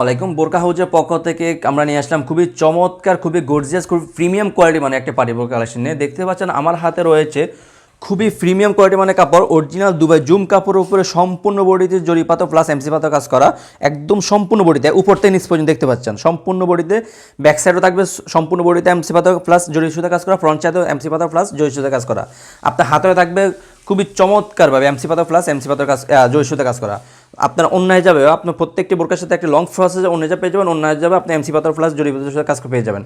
ওয়ালাইকুম বোরকা হাউজের পক্ষ থেকে আমরা নিয়ে আসলাম খুবই চমৎকার, খুবই গর্জিয়াস খুবই প্রিমিয়াম কোয়ালিটি মানে একটা পার্টি বোরকা কালেকশন নিয়ে। দেখতে পাচ্ছেন আমার হাতে রয়েছে খুবই প্রিমিয়াম কোয়ালিটি মানে কাপড় অরিজিনাল দুবাই জুম কাপড়ের উপরে সম্পূর্ণ বডিতে জরি পাতা প্লাস এমসি পাতা কাজ করা, একদম সম্পূর্ণ বডিতে উপর থেকে নিচ পর্যন্ত দেখতে পাচ্ছেন। সম্পূর্ণ বডিতে ব্যাক সাইডও থাকবে, সম্পূর্ণ বডিতে এমসি পাতা প্লাস জরি সুতা কাজ করা ফ্রন্ট সাইডেও এমসি পাতা প্লাস জরি সুতা কাজ করা। আপনার হাতেও থাকবে খুবই চমৎকারভাবে এমসি পাতা প্লাস এমসি পাতার কাজ জরি সুতা কাজ করা। আপনার অন্যায় যাবে, আপনার প্রত্যেকটি বোরকার সাথে একটা লং ফ্রস আছে অন্য পেয়ে যাবেন, অন্যায় যাবে, আপনি এমসি পাতার প্লাস জরি পাতার সাথে কাজ করে পেয়ে যাবেন।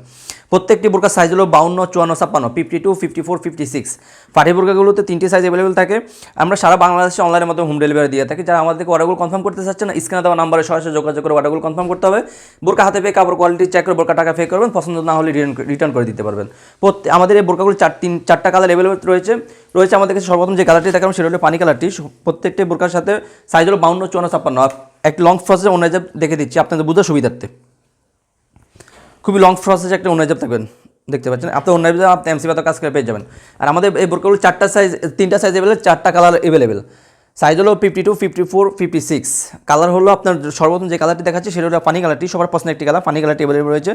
প্রত্যেকটি বোরকার সাইজ হলো বাউন্ন, চুয়ান্ন, ছাপ্পান্ন fifty two fifty four fifty six পাটি বোরকাগুলোতে তিনটি সাইজ অ্যাভেলেবেল থাকে। আমরা সারা বাংলাদেশে অনলাইনের মাধ্যমে হোম ডেলিভারি দিয়ে থাকি। যারা আমাদেরকে অর্ডারগুলো কনফার্ম করতে চাচ্ছেন স্ক্রিনে দেওয়া নাম্বারে সরাসরি যোগাযোগ করে অর্ডারগুলো কনফার্ম করতে হবে। বোরকা হাতে পেয়ে কাপড় কোয়ালিটি চেক করে বোরকা টাকা পে করবেন, পছন্দ না হলে রিটার্ন করে দিতে পারবেন। প্রত্যেক আমাদের এই বোরকাগুলো চার তিন চারটা কালার অ্যাভেলেবেল রয়েছে। রয়েছে আমাদের কাছে সর্বপ্রথম যে কালারটি দেখাবো সেটা হলো পানি কালারটি প্রত্যেকটি বোরকার সাথে সাইজ হলো বাউন্ন, চুয়ান্ন ছাপ্পান্ন। একটা লং ফ্রসের অন্য দেখে দিচ্ছি, আপনাদের বুঝার সুবিধার্থে। খুবই লং প্রসেস একটা অন্যায় থাকবেন, দেখতে পাচ্ছেন? আপনি অন্যায় আপনি এমসি পাতা কাজ করে পেয়ে যাবেন। আর আমাদের এই বোরকাগুলো চারটা সাইজ তিনটা সাইজ অ্যাভেলেবেল চারটা কালার অ্যাভেলেবেল সাইজ হলো fifty two fifty four fifty six colour হলো আপনার সর্বপ্রথম যে কালারটি দেখাচ্ছে, সেটা হলো পানি কালারটি সবার পছন্দের একটি কালার পানি কালারটি অ্যাভেলেবেল রয়েছে।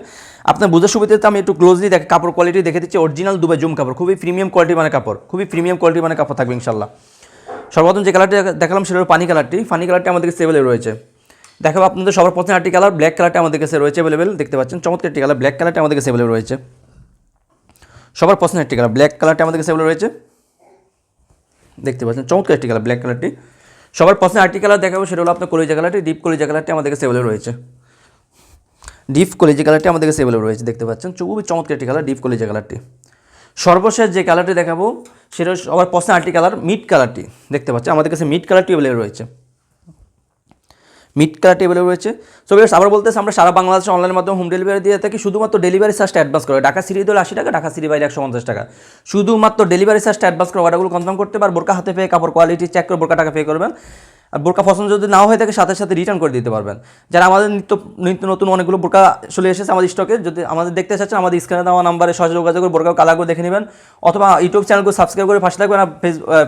আপনার বুঝার সুবিধাতে আমি একটু ক্লোজলি দেখে, কাপড় কোয়ালিটি দেখে দিচ্ছি অরিজিনাল দুবাই জুম কাপড়, খুবই প্রিমিয়াম কোয়ালিটি মানে কাপড়, খুবই প্রিমিয়াম কোয়ালিটি মানে কাপড় থাকবে ইনশাল্লাহ সর্বপ্রথম যে কালারটি দেখালাম সেটা হলো পানি কালারটি পানি কালারটি আমাদের কাছে রয়েছে। দেখাবো আপনাদের সবার প্রথমে আরটি কালার ব্ল্যাক কালারটা আমাদের কাছে রয়েছে অ্যাভেলেবেল দেখতে পাচ্ছেন, চমৎকার একটি কালার ব্ল্যাক কালারটা আমাদের কাছে রয়েছে। সবার পছন্দের একটি কালার ব্ল্যাক কালারটা আমাদের কাছে রয়েছে। দেখতে পাচ্ছেন, চমৎকার একটি কালার ব্ল্যাক কালারটি সবার পছন্দের আরটি কালার দেখাবো, সেটা হলো আপনার কলিজা কালারটি ডিপ কলিজা কালারটি আমাদের কাছে রয়েছে। ডিপ কলিজা কালারটি আমাদের কাছে রয়েছে, দেখতে পাচ্ছেন। খুবই চমৎকার একটি কালার ডিপ কলিজা কালারটি সর্বশেষ যে কালারটি দেখাবো, সেটা সবার পছন্দের আরটি কালার মিড কালারটি দেখতে পাচ্ছেন, আমাদের কাছে মিড কালারটি অ্যাভেলেবেল রয়েছে। মিড কালার টেবিলে রয়েছে। সো বেশ আবার বলতেছে, আমরা সারা বাংলাদেশে অনলাইনের মাধ্যমে হোম ডেলিভারি দিয়ে থাকি। শুধুমাত্র ডেলিভারি চার্জটা অ্যাডভান্স করে। ঢাকা সিটি হলে আশি টাকা, ঢাকা সিটি বাইরে একশো পঞ্চাশ টাকা। শুধুমাত্র ডেলিভারি চার্জটা অ্যাডভান্স করে অর্ডারগুলো কনফার্ম করতে পার বোরকা হাতে পেয়ে, কাপড় কোয়ালিটি চেক করে বোরকা টাকা পে করবেন। আর বোরকা পছন্দ যদি না হয়ে থাকে, সাথে সাথে রিটার্ন করে দিতে পারবেন। যারা আমাদের নিত্য নিত্য নতুন অনেকগুলো বোরকা চলে এসেছে আমাদের স্টকে যদি আমাদের দেখতে চাচ্ছেন, আমাদের স্ক্রিনে দেওয়া নাম্বারে সহজে যোগাযোগ করে বোরকা কালার করে দেখে নেবেন। অথবা ইউটিউব চ্যানেলগুলো সাবস্ক্রাইব করে পাশে থাকবেন আর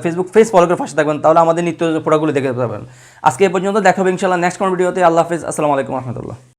ফেসবুক পেজ ফলো করে পাশে থাকবেন, তাহলে আমাদের নিত্য প্রোডাক্টগুলো দেখে পাবেন। আজকে এ পর্যন্ত দেখাবো ইনশাল্লাহ নেক্সট কোন ভিডিওতে আল্লাহ হাফিজ। আসসালামু আলাইকুম রহমতুল্লাহ।